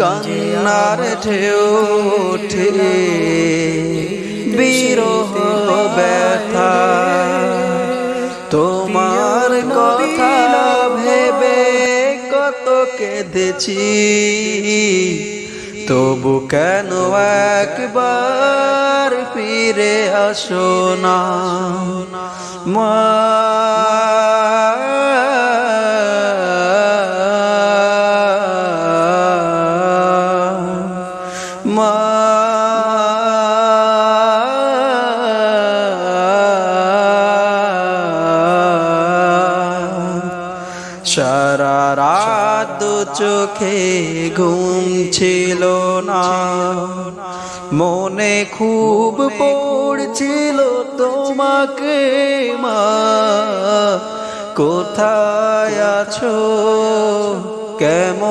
কান্নার ঢেউ ওঠে বিরহ ব্যথা। তোমার কথা ভেবে কত কেঁদেছি। তবু কেন একবার ফিরে আসো না? মা মা সারা রাত চোখে ঘুম ছিল না। মনে খুব পড়ছিল তোমাকে মা। কোথায় আছো? কেমন